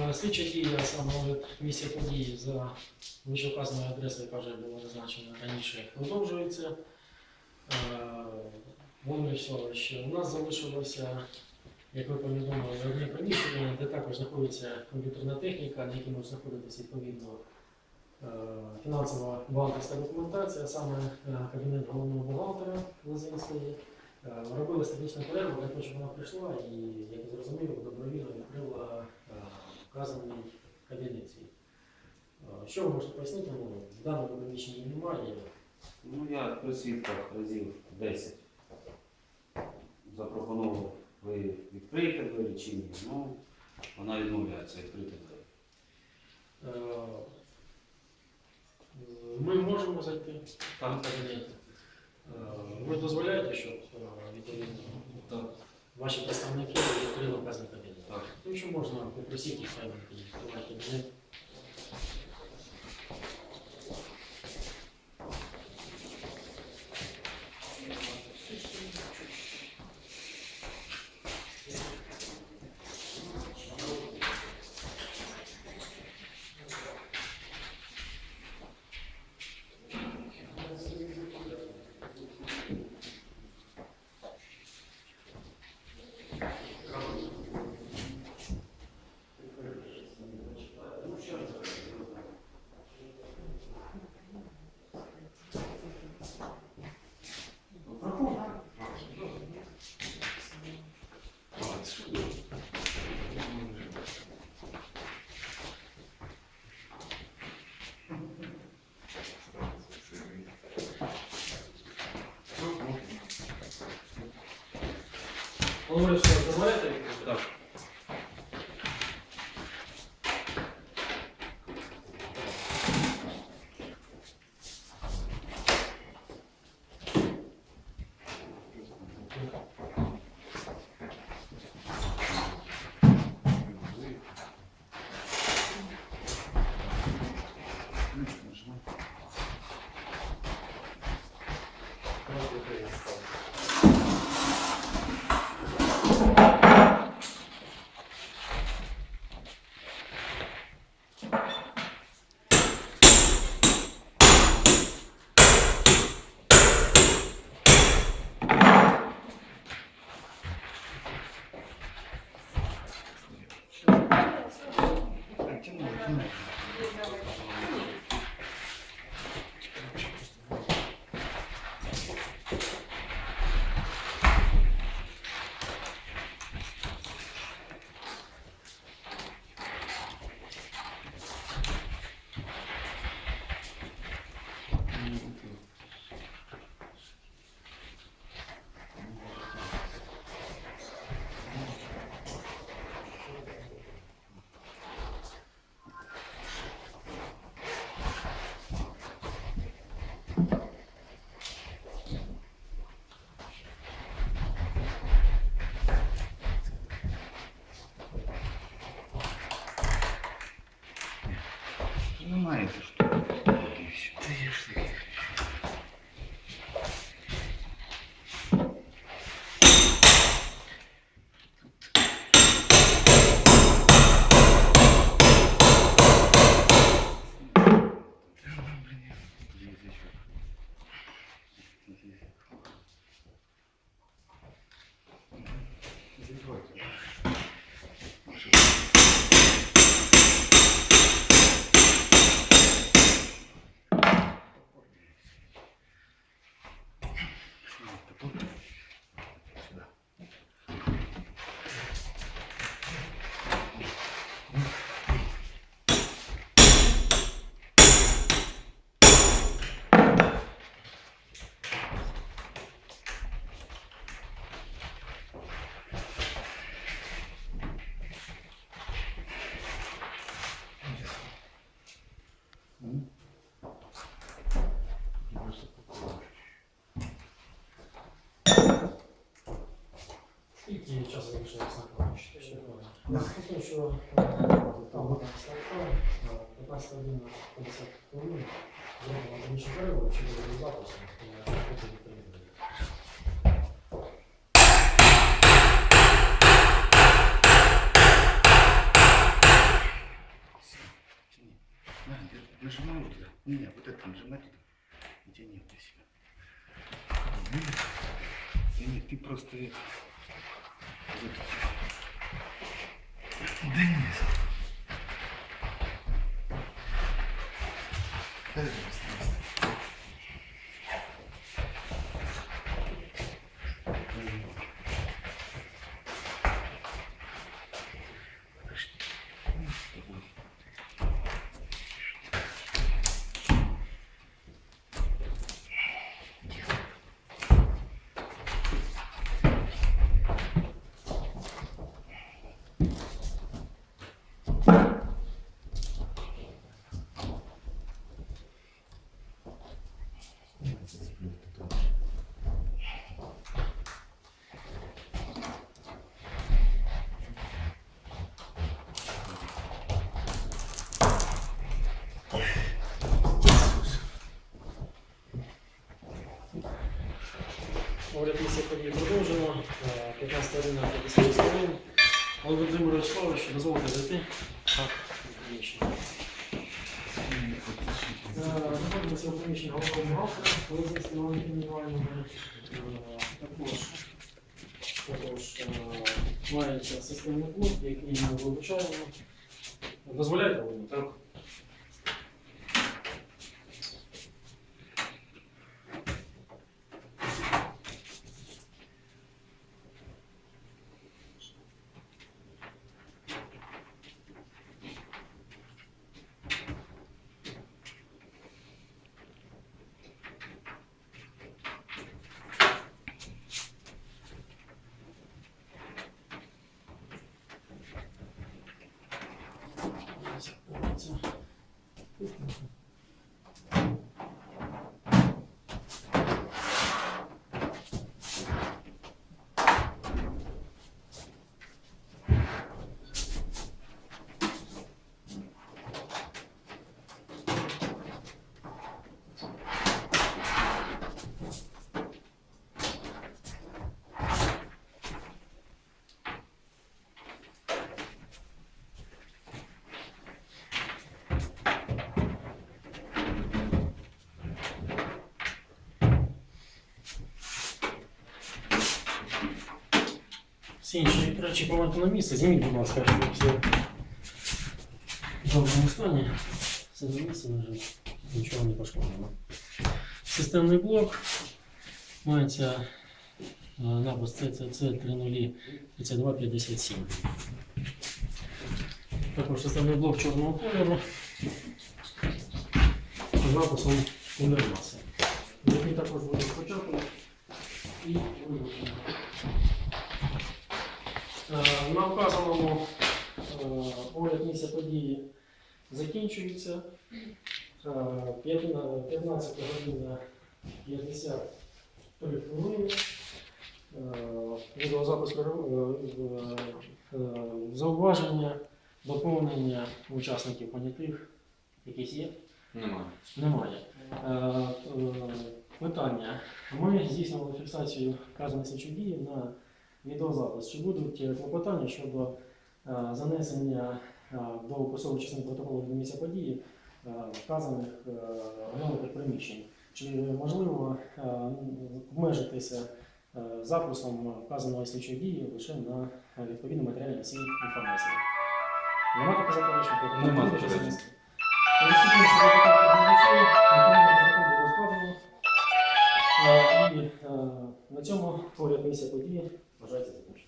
Е, Слідча дія саме місця події за вищевказаною адресою, яка вже була зазначена раніше, продовжується. Е, Володимир Вячеславович, у нас залишилося, як ви повідомили, одне приміщення, де також знаходиться комп'ютерна техніка, на якій може знаходитися відповідно е, фінансова бухгалтерська документація, саме кабінет головного бухгалтера Лозинської. Робили статичну перерву, для того, щоб вона прийшла і, як я зрозумів, добровільно відкрила свій. Е, Що ви можете пояснити? Ну, в даному приміщенні немає. Ну, я при свідках разів 10 запропонував, ви відкриєте двері чи ні. Ну, вона відмовляється відкрити двері. Ми можемо зайти в Так. кабінет. Ви дозволяєте, щоб відповідно ваші представники відкрили вказаний кабінет? Так. Ну, що можна, попросити, хай відкривають Вячеславович, дозволяєте. Давайте и сейчас я Александра Да. Слышно, что э, там вот Александра, 15 годин на 50 минут, зробила Андрій Шапарев, вообще не запуск, я хочу не приеду. Нажимай вот туда. Не, не, вот это нажимай туда. И тяни вот себя. Нет, ты просто おでんです Огляд місця події продовжено. Е, 15 година 50 хвилин. Володимир Вячеславович, дозвольте зайти. Так. Е, Знаходимося у приміщенні головного бухгалтера, Лозинського Валентина Іванівна. Е, Також, також е, мається системний блок, який ми вилучаємо. Дозволяєте, Так. Thank you. Всі інші речі повернути на місце. Зніміть, будь ласка, щоб все в доброму стані. Все на місці лежить, нічого не пошкоджено. Системний блок мається напис CCC 303257. Також системний блок чорного кольору з написом Кулермаса. Який також буде спочатку і вилучено. Е, На вказаному е, огляд місця події закінчується. Е, 15 15 година 53 хвилини. Е, Відеозапис е, е, зауваження, доповнення учасників понятих. Якісь є? Немає. Немає. Е, е, Питання. Ми здійснювали фіксацію вказаних слідчих дій на відеозапис. Чи будуть е, клопотання щодо е, занесення е, до описової частини протоколу до місця події вказаних оглянутих приміщень? Чи можливо обмежитися записом вказаної слідчої дії лише на відповідні матеріальні носії інформації? Нема таких заперечень? Нема заперечень. І на цьому поряд місця події вважається закінченим.